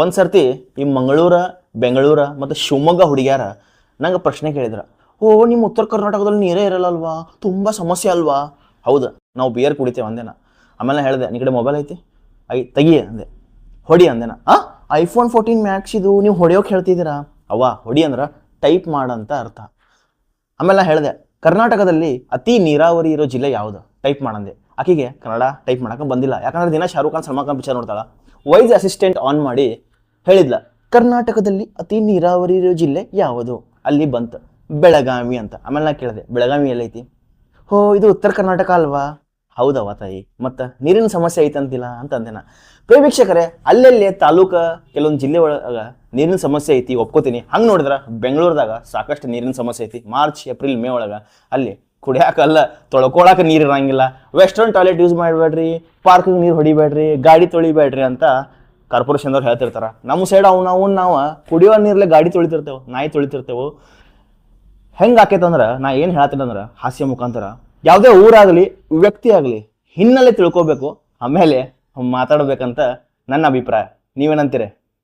ಒಂದು ಸರ್ತಿ ಈ ಮಂಗಳೂರ, ಬೆಂಗಳೂರ ಮತ್ತು ಶಿವಮೊಗ್ಗ ಹುಡುಗಿಯಾರ ನಂಗೆ ಪ್ರಶ್ನೆ ಕೇಳಿದ್ರ, ಓ ನಿಮ್ಮ ಉತ್ತರ ಕರ್ನಾಟಕದಲ್ಲಿ ನೀರೇ ಇರಲ್ಲ ಅಲ್ವಾ ತುಂಬ ಸಮಸ್ಯೆ ಅಲ್ವಾ? ಹೌದು, ನಾವು ಬಿಯರ್ ಕುಡಿತೇವೆ ಅಂದೇನ. ಆಮೇಲೆ ಹೇಳಿದೆ, ನಿ ಕಡೆ ಮೊಬೈಲ್ ಐತಿ? ಐ, ತೆಗಿ ಅಂದೆ. ಹೊಡಿ ಅಂದೆನ. ಆ ಐಫೋನ್ ಫೋರ್ಟೀನ್ ಮ್ಯಾಕ್ಸ್ ಇದು, ನೀವು ಹೊಡೆಯೋಕೆ ಹೇಳ್ತಿದ್ದೀರಾ? ಅವ್ವ, ಹೊಡಿ ಅಂದ್ರೆ ಟೈಪ್ ಮಾಡಂತ ಅರ್ಥ. ಆಮೇಲೆ ಹೇಳಿದೆ, ಕರ್ನಾಟಕದಲ್ಲಿ ಅತಿ ನೀರಾವರಿ ಇರೋ ಜಿಲ್ಲೆ ಯಾವುದು? ಟೈಪ್ ಮಾಡಂದೆ ಆಕೆಗೆ ಕನ್ನಡ ಟೈಪ್ ಮಾಡೋಕೆ ಬಂದಿಲ್ಲ. ಯಾಕಂದ್ರೆ ದಿನ ಶಾರುಖ್ ಖಾನ್, ಸಲ್ಮಾನ್ ಖಾನ್ ಪಿಕ್ಚರ್ ನೋಡ್ತಾಳ. ವೈಸ್ ಅಸಿಸ್ಟೆಂಟ್ ಆನ್ ಮಾಡಿ ಹೇಳಿದ್ಲ, ಕರ್ನಾಟಕದಲ್ಲಿ ಅತಿ ನೀರಾವರಿ ಜಿಲ್ಲೆ ಯಾವುದು? ಅಲ್ಲಿ ಬಂತು. ಬೆಳಗಾವಿ ಅಂತ. ಆಮೇಲೆ ನಾ ಕೇಳಿದೆ, ಬೆಳಗಾವಿ ಎಲ್ಲೈತಿ? ಹೋ, ಇದು ಉತ್ತರ ಕರ್ನಾಟಕ ಅಲ್ವಾ? ಹೌದವ ತಾಯಿ, ಮತ್ತು ನೀರಿನ ಸಮಸ್ಯೆ ಐತಂತಿಲ್ಲ ಅಂತ ಅಂದೆ ನಾ. ಪ್ರಿಯ ಅಲ್ಲೆಲ್ಲೇ ತಾಲೂಕ ಕೆಲವೊಂದು ಜಿಲ್ಲೆ ಒಳಗ ನೀರಿನ ಸಮಸ್ಯೆ ಐತಿ, ಒಪ್ಕೋತೀನಿ. ಹಂಗೆ ನೋಡಿದ್ರೆ ಬೆಂಗಳೂರದಾಗ ಸಾಕಷ್ಟು ನೀರಿನ ಸಮಸ್ಯೆ ಐತಿ. ಮಾರ್ಚ್, ಏಪ್ರಿಲ್, ಮೇ ಒಳಗೆ ಅಲ್ಲಿ ಕುಡಿಯಾಕಲ್ಲ ತೊಳ್ಕೊಳಕ್ಕೆ ನೀರು ಇರಂಗಿಲ್ಲ. ವೆಸ್ಟರ್ನ್ ಟಾಯ್ಲೆಟ್ ಯೂಸ್ ಮಾಡಬೇಡ್ರಿ ಪಾರ್ಕಿಗೆ ನೀರು ಹೊಡಿಬೇಡ್ರಿ, ಗಾಡಿ ತೊಳಿಬೇಡ್ರಿ ಅಂತ ಕಾರ್ಪೊರೇಷನ್ದವ್ರು ಹೇಳ್ತಿರ್ತಾರ. ನಮ್ಮ ಸೈಡ್ ಅವ್ನ ಅವ್ನ ನಾವು ಕುಡಿಯೋ ನೀರಲ್ಲೇ ಗಾಡಿ ತೊಳಿತಿರ್ತೇವೆ, ನಾಯಿ ತೊಳಿತಿರ್ತೇವೆ. ಹೆಂಗೆ ಆಕೈತಂದ್ರೆ ನಾ ಏನು ಹೇಳ್ತೀನಿ ಅಂದ್ರೆ, ಹಾಸ್ಯ ಮುಖಾಂತರ. ಯಾವುದೇ ಊರಾಗಲಿ, ವ್ಯಕ್ತಿ ಆಗಲಿ, ಹಿನ್ನೆಲೆ ತಿಳ್ಕೊಬೇಕು, ಆಮೇಲೆ ಮಾತಾಡಬೇಕಂತ ನನ್ನ ಅಭಿಪ್ರಾಯ. ನೀವೇನಂತೀರಿ?